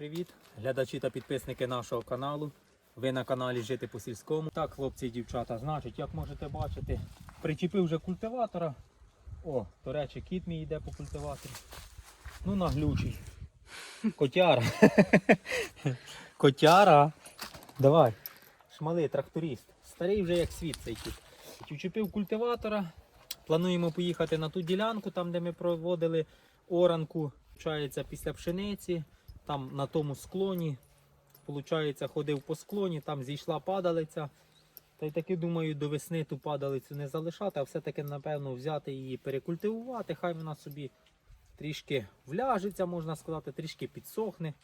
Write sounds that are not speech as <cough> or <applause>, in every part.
привіт! Глядачі та підписники нашого каналу. Ви на каналі Жити по сільському. Так, хлопці і дівчата, значить, як можете бачити, причепив вже культиватора. О, до речі, кіт мій йде по культиватору. Ну, наглючий. Котяра. <laughs> Котяра. Давай. Шмалий тракторист. Старий вже як світ цей кіт. Учепив культиватора. Плануємо поїхати на ту ділянку, там де ми проводили оранку. Після пшениці, там на тому склоні. Получається, ходив по склоні, там зійшла падалиця. Та й таки думаю, до весни ту падалицю не залишати, а все-таки, напевно, взяти її перекультивувати. Хай вона собі трішки вляжеться, можна сказати, трішки підсохне.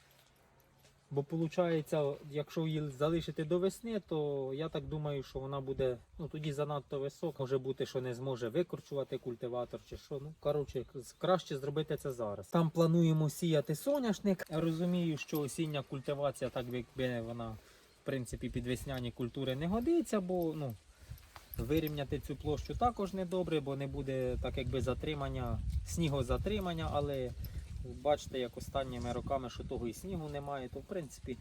Бо виходить, якщо її залишити до весни, то я так думаю, що вона буде ну, тоді занадто висока. Може бути, що не зможе викорчувати культиватор чи що. Ну, коротше, краще зробити це зараз. Там плануємо сіяти соняшник. Я розумію, що осіння культивація, так якби вона в принципі під весняні культури не годиться, бо ну, вирівняти цю площу також не добре, бо не буде так якби затримання, снігозатримання, але бачите, як останніми роками, що того і снігу немає, то в принципі,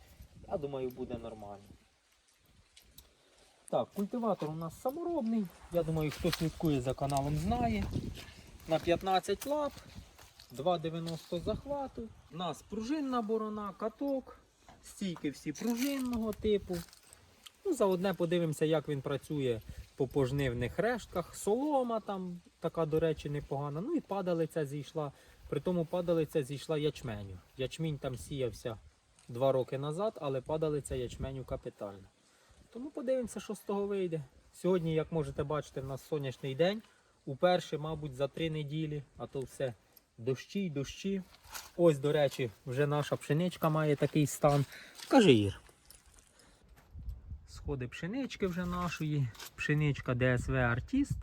я думаю, буде нормально. Так, культиватор у нас саморобний. Я думаю, хто слідкує за каналом, знає. На 15 лап, 2,90 захвату. У нас пружинна борона, каток, стійки всі пружинного типу. Ну, заодне подивимося, як він працює по пожнивних рештках. Солома там така, до речі, непогана. Ну і падалиця зійшла. При тому падалиця зійшла ячменю. Ячмінь там сіявся два роки назад, але падалиця ячменю капітально. Тому подивимося, що з того вийде. Сьогодні, як можете бачити, в нас сонячний день. Уперше, мабуть, за три неділі, а то все дощі й дощі. Ось, до речі, вже наша пшеничка має такий стан. Кажи Ір. Сходи пшенички вже нашої. Пшеничка ДСВ Артіст.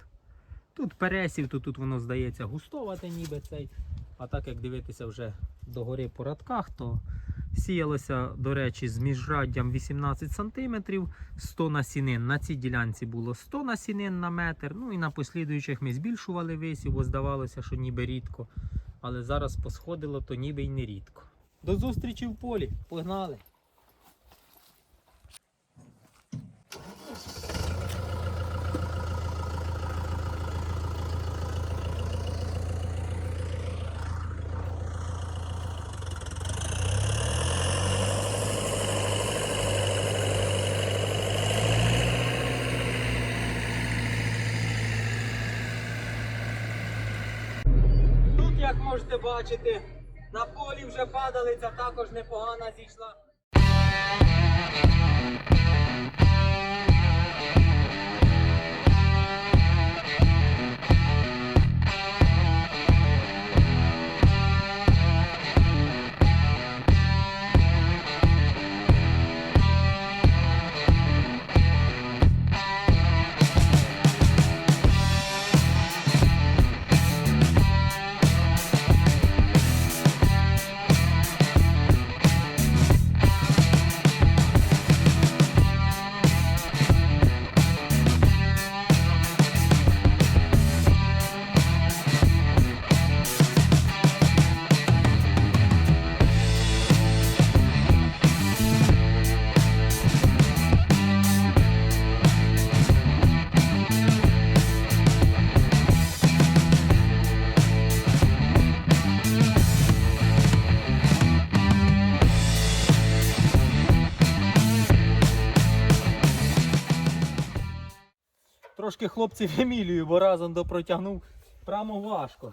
Тут пересів, то тут воно здається густовате ніби цей. А так як дивитися вже догори по радках, то сіялося, до речі, з міжраддям 18 см, 100 насінин. На цій ділянці було 100 насінин на метр. Ну і на послідуючих ми збільшували висів, бо здавалося, що ніби рідко. Але зараз посходило, то ніби й не рідко. До зустрічі в полі. Погнали! Тут, як можете бачити, на полі вже падалиця також непогана зійшла. Трошки хлопців <laughs> Емілію, бо разом допротягнув прямо важко.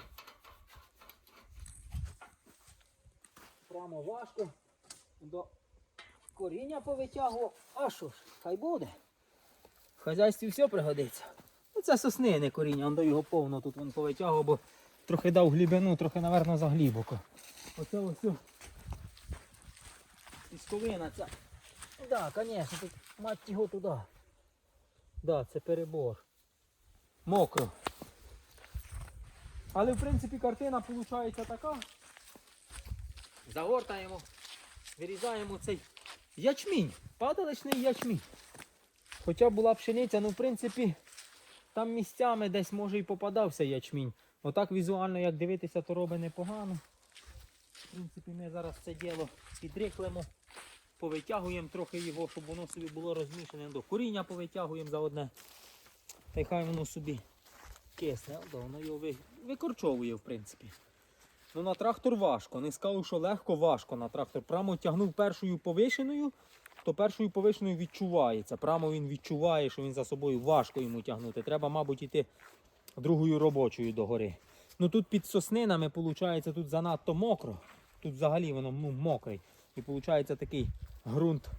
Прямо важко. До коріння повитягував. А що ж, хай буде. В хазяйстві все пригодиться. Ну це сосни, не коріння, он до його повно тут він повитягував, бо трохи дав глибину, трохи, напевно, заглибоко. Оце ось. Пісковина ця. Так, да, звісно, тут мать його туди. Да, це перебор. Мокро. Але в принципі картина виходить така. Загортаємо, вирізаємо цей ячмінь. Падаличний ячмінь. Хоча була пшениця, ну в принципі там місцями десь може і попадався ячмінь. Отак візуально як дивитися, то робить непогано. В принципі, ми зараз це діло підриклимо, повитягуємо трохи його, щоб воно собі було розмішане до коріння повитягуємо за одне. Та й хай воно собі кисне, да, воно його ви- викорчовує, в принципі. Ну на трактор важко. Не скажу, що легко, важко на трактор. Прямо тягнув першою повишеною, то першою повишеною відчувається. Прямо він відчуває, що він за собою важко йому тягнути. Треба, мабуть, іти другою робочою догори. Ну тут під соснинами, виходить, тут занадто мокро. Тут взагалі воно ну, мокрий. І виходить такий ґрунт.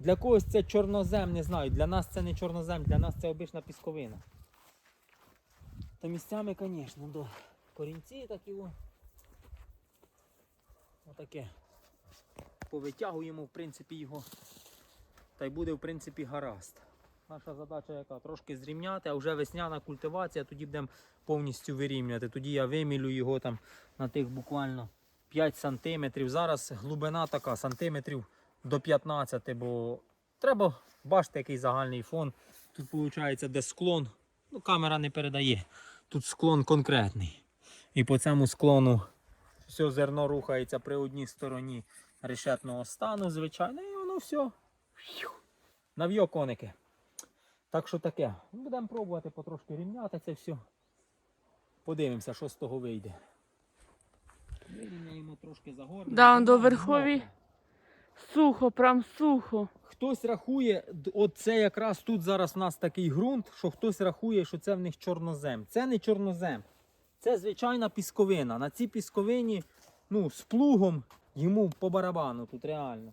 Для когось це чорнозем, не знаю. Для нас це не чорнозем, для нас це обична пісковина. Та місцями, звісно, до корінці такі о. Отаке. Повитягуємо, в принципі, його. Та й буде, в принципі, гаразд. Наша задача яка? Трошки зрівняти, а вже весняна культивація, тоді будемо повністю вирівнювати. Тоді я вимілю його там на тих буквально 5 сантиметрів. Зараз глибина така, сантиметрів до 15, бо треба бачити, який загальний фон. Тут виходить, де склон. Ну, камера не передає. Тут склон конкретний. І по цьому склону все зерно рухається при одній стороні решетного стану, звичайно, і воно все. Нав'йо коники. Так що таке. Будемо пробувати потрошки рівняти це все. Подивимося, що з того вийде. Вирівняємо трошки загорнемо. Да, до мокра. Сухо, прям сухо. Хтось рахує, от це якраз тут зараз в нас такий ґрунт, що хтось рахує, що це в них чорнозем. Це не чорнозем. Це звичайна пісковина. На цій пісковині, ну, з плугом йому по барабану тут реально.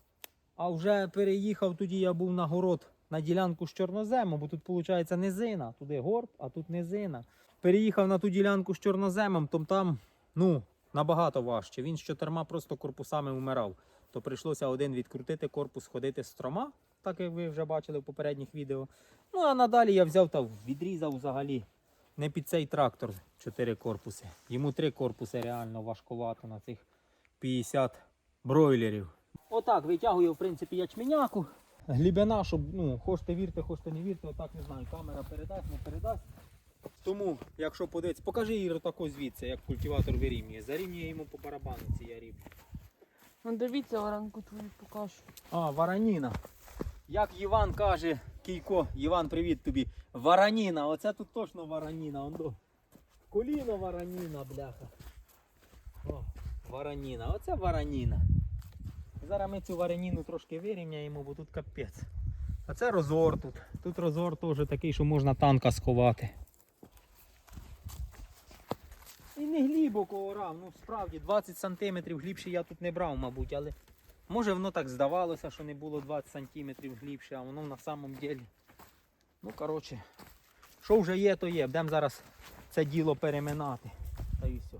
А вже переїхав тоді, я був на город на ділянку з чорноземом, бо тут виходить низина. Туди горб, а тут низина. Переїхав на ту ділянку з чорноземом, то там ну, набагато важче. Він з чотирма просто корпусами вмирав. То прийшлося один відкрутити корпус, ходити з трома, так як ви вже бачили в попередніх відео. Ну а надалі я взяв та відрізав взагалі не під цей трактор чотири корпуси. Йому три корпуси реально важкувато на цих 50 бройлерів. Отак витягую, в принципі, ячменяку. Глибина, щоб, ну, хочете вірте, хочете не вірте, отак не знаю, камера передасть, не передасть. Тому, якщо подивитися, покажи Іру тако звідси, як культиватор вирівнює. Зарівнює йому по барабану ці я Ну дивіться, оранку твою покажу. А, вараніна. Як Іван каже, Кійко, Іван, привіт тобі. Вараніна, оце тут точно вараніна. Он до. Коліно вараніна, бляха. О, вараніна, оце вараніна. Зараз ми цю вараніну трошки вирівняємо, бо тут капець. А це розор тут. Тут розор теж такий, що можна танка сховати. І не глибоко орав, ну справді 20 сантиметрів глибше я тут не брав, мабуть, але може воно так здавалося, що не було 20 сантиметрів глибше, а воно на самом ділі. Ну, коротше, що вже є, то є. Будемо зараз це діло переминати. Та і все.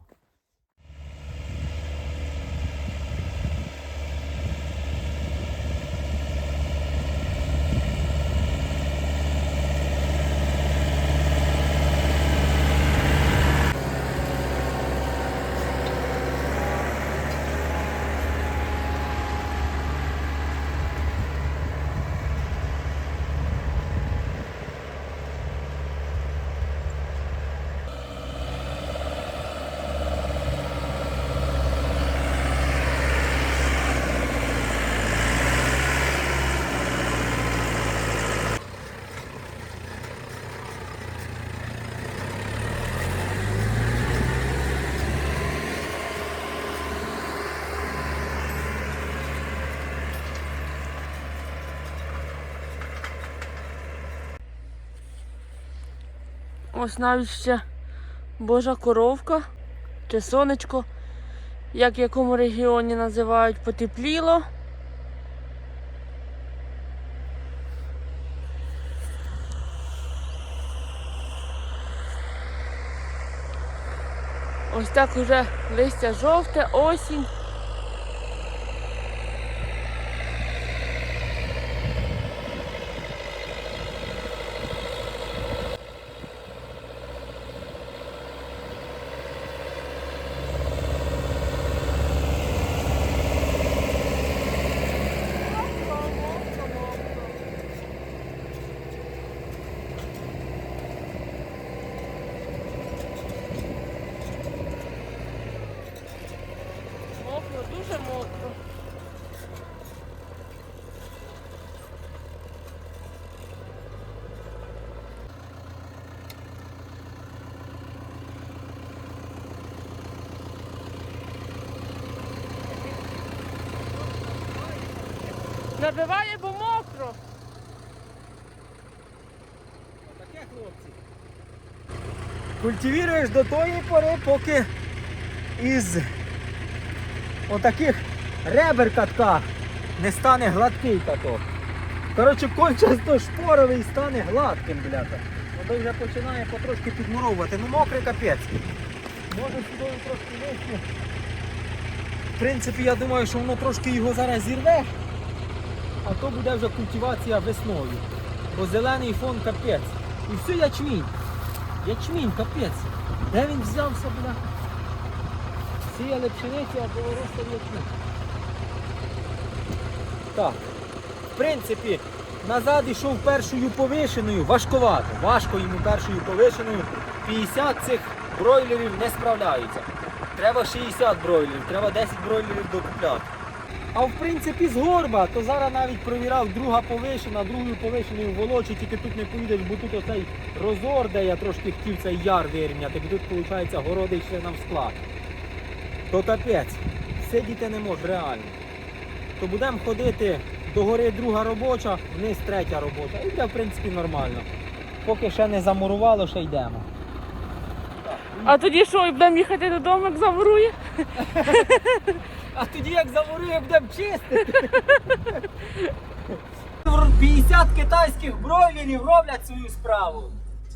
Ось навіть ще Божа коровка чи сонечко, як в якому регіоні називають, потепліло. Ось так уже листя жовте, осінь. Набиває, бо мокро. Таке, хлопці. Культивіруєш до тої пори, поки із отаких ребер катка не стане гладкий каток. Коротше, кончасто шпоровий стане гладким, бляха. Воно вже починає потрошки підмуровувати. Ну мокрий капець. Може сюди трошки вийти. В принципі, я думаю, що воно трошки його зараз зірве, а то буде вже культивація весною. Бо зелений фон капець. І все ячмінь. Ячмінь, капець. Де він взявся, бля? Сіяли пшеницю, а було ростав ячмінь. Так. В принципі, назад йшов першою повишеною, важковато. Важко йому першою повишеною. 50 цих бройлерів не справляються. Треба 60 бройлерів, треба 10 бройлерів докупляти. А в принципі з горба, то зараз навіть провірав друга повишена, другою повишеною волочі, тільки тут не поїдеш, бо тут оцей розор, де я трошки хотів цей яр вирівняти, бо тут виходить городи ще нам склад. То капець, сидіти не можеш реально. То будемо ходити до гори друга робоча, вниз третя робоча. І буде в принципі нормально. Поки ще не замурувало, ще йдемо. А тоді що, будемо їхати додому, як замурує? <laughs> А тоді як замурує, будемо чистити. 50 китайських бройлерів роблять свою справу.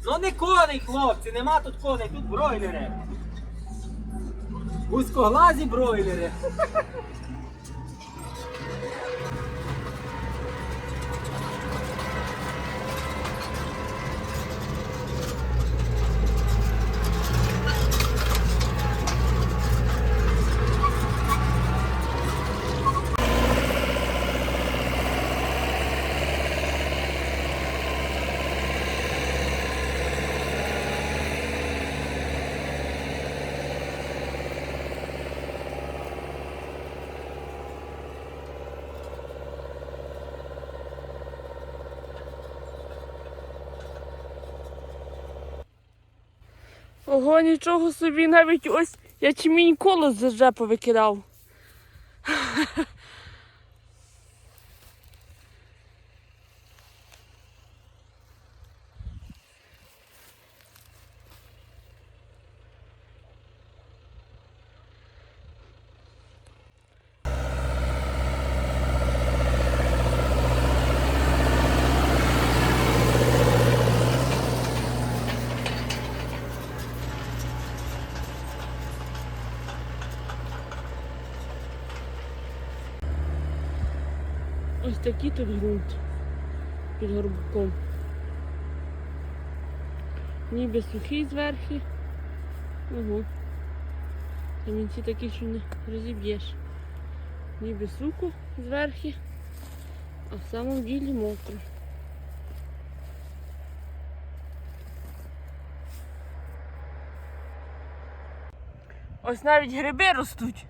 Ну не коней, хлопці, нема тут коней, тут бройлери. Вузькоглазі бройлери. Ого, нічого собі, навіть ось ячмінь коло з повикидав. Ось такий тут ґрунт під горбком. Ніби сухий зверху. Ого. Камінці такі, що не розіб'єш. Ніби сухо зверху, а в самому ділі мокро. Ось навіть гриби ростуть.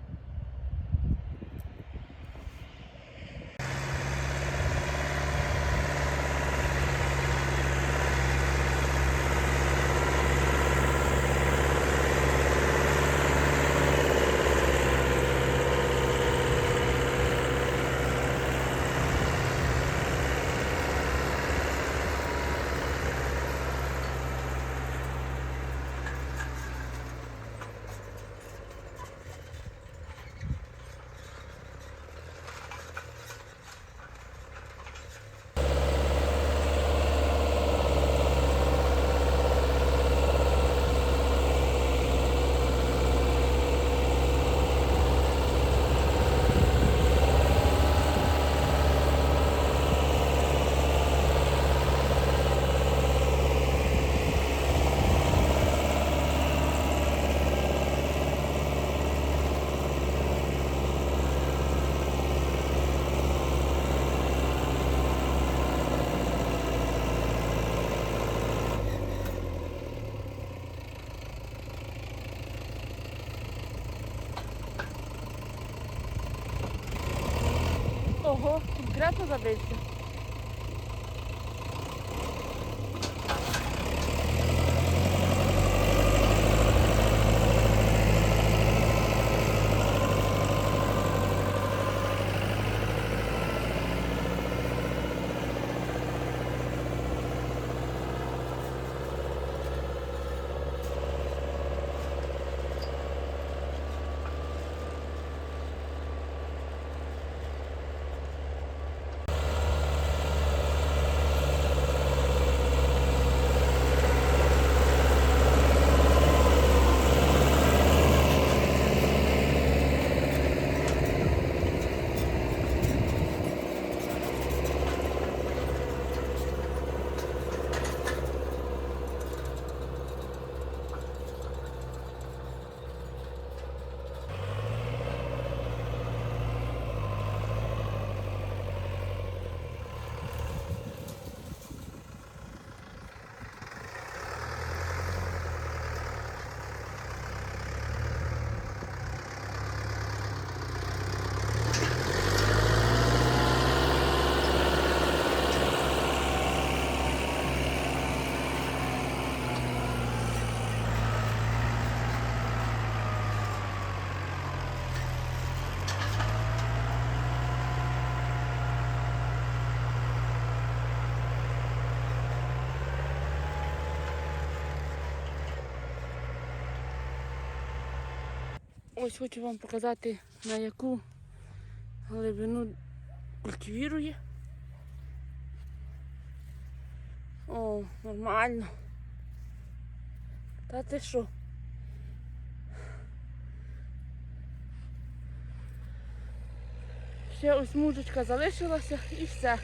Конкретно забився. Ось хочу вам показати, на яку глибину культивірує. О, нормально. Та ти що? Ще ось мужичка залишилася і все.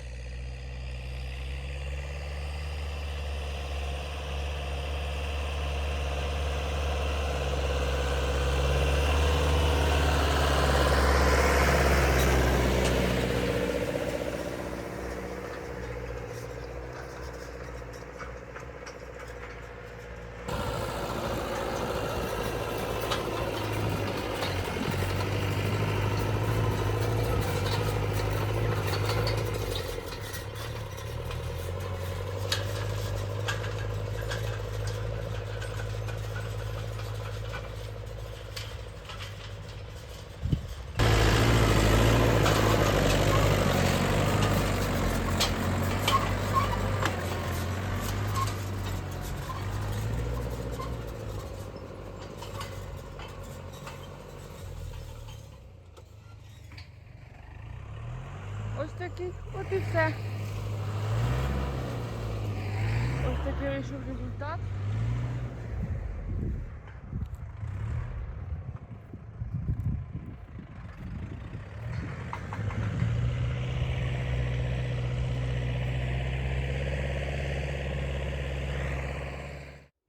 Ось такий, от і все. Ось такий вийшов результат.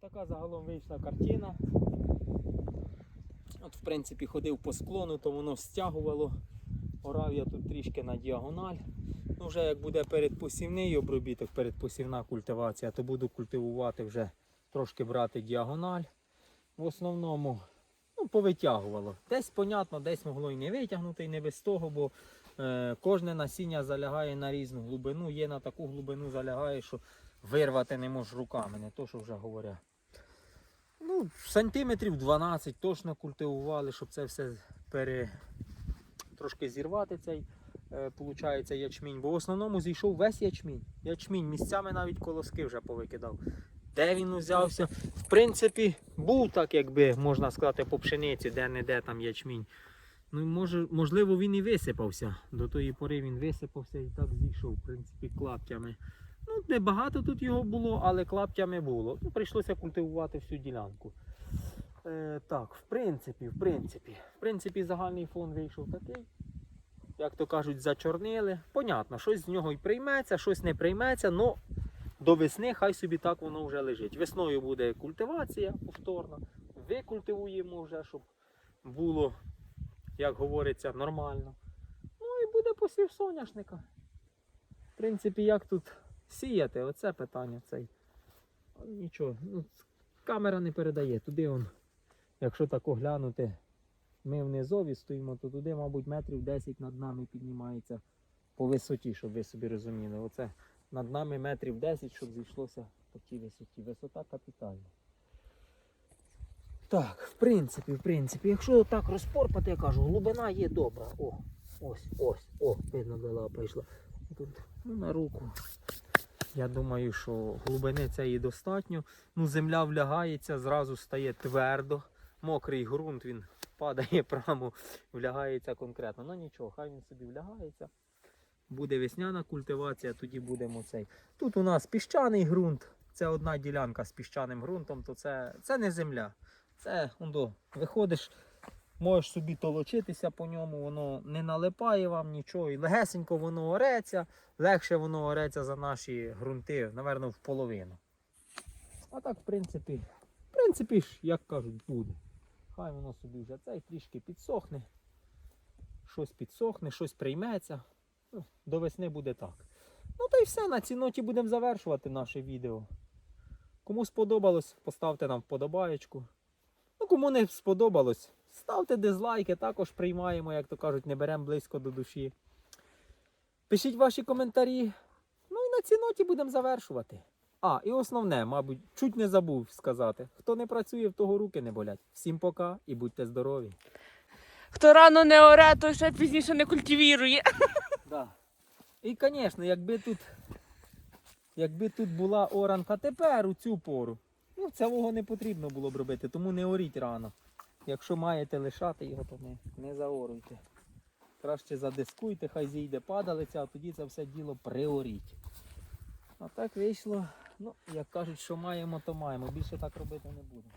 Така загалом вийшла картина. От, в принципі, ходив по склону, то воно стягувало. Орав я тут трішки на діагональ. Ну, вже як буде передпосівний обробіток, передпосівна культивація, то буду культивувати вже трошки брати діагональ. В основному ну, повитягувало. Десь, понятно, десь могло і не витягнути, і не без того, бо е, кожне насіння залягає на різну глибину. Є на таку глибину залягає, що вирвати не можеш руками, не то, що вже говоря. Ну, сантиметрів 12 точно культивували, щоб це все пере... трошки зірвати цей е, получається, ячмінь. Бо в основному зійшов весь ячмінь. Ячмінь місцями навіть колоски вже повикидав. Де він узявся? В принципі, був так, якби можна сказати, по пшениці, де-не-де там ячмінь. Ну, може, можливо, він і висипався. До тої пори він висипався і так зійшов, в принципі, клаптями. Ну, небагато тут його було, але клаптями було. Ну, прийшлося культивувати всю ділянку. Е, так, в принципі, в принципі, в принципі, загальний фон вийшов такий. Як то кажуть, зачорнили. Понятно, щось з нього і прийметься, щось не прийметься, але до весни хай собі так воно вже лежить. Весною буде культивація повторна. Викультивуємо вже, щоб було, як говориться, нормально. Ну і буде посів соняшника. В принципі, як тут сіяти, оце питання цей. Нічого, ну, камера не передає. Туди он, якщо так оглянути, ми внизові стоїмо, то туди, мабуть, метрів 10 над нами піднімається по висоті, щоб ви собі розуміли. Оце над нами метрів 10, щоб зійшлося по тій висоті. Висота капітальна. Так, в принципі, в принципі, якщо так розпорпати, я кажу, глибина є добра. О, ось, ось, о, видно, де лапа йшла. Тут, ну, на руку. Я думаю, що глибини цієї достатньо. Ну, земля влягається, зразу стає твердо. Мокрий ґрунт, він падає <laughs> прямо, влягається конкретно. Ну нічого, хай він собі влягається. Буде весняна культивація, тоді будемо цей. Тут у нас піщаний ґрунт. Це одна ділянка з піщаним ґрунтом, то це, це не земля. Це ондо, виходиш, можеш собі толочитися по ньому, воно не налипає вам нічого. І легесенько воно ореться, легше воно ореться за наші ґрунти, напевно, в половину. А так, в принципі, в принципі ж, як кажуть, буде. Хай воно собі вже цей трішки підсохне. Щось підсохне, щось прийметься. Ну, до весни буде так. Ну та й все, на цій ноті будемо завершувати наше відео. Кому сподобалось, поставте нам вподобаєчку. Ну, кому не сподобалось, ставте дизлайки, також приймаємо, як то кажуть, не беремо близько до душі. Пишіть ваші коментарі. Ну і на цій ноті будемо завершувати. А, і основне, мабуть, чуть не забув сказати. Хто не працює, в того руки не болять. Всім пока і будьте здорові. Хто рано не оре, той ще пізніше не культивірує. <laughs> Да. І, звісно, якби тут, якби тут була оранка тепер у цю пору, ну цього не потрібно було б робити, тому не оріть рано. Якщо маєте лишати його, то не, не заоруйте. Краще задискуйте, хай зійде падалиця, а тоді це все діло приоріть. А так вийшло, ну, як кажуть, що маємо, то маємо. Більше так робити не будемо.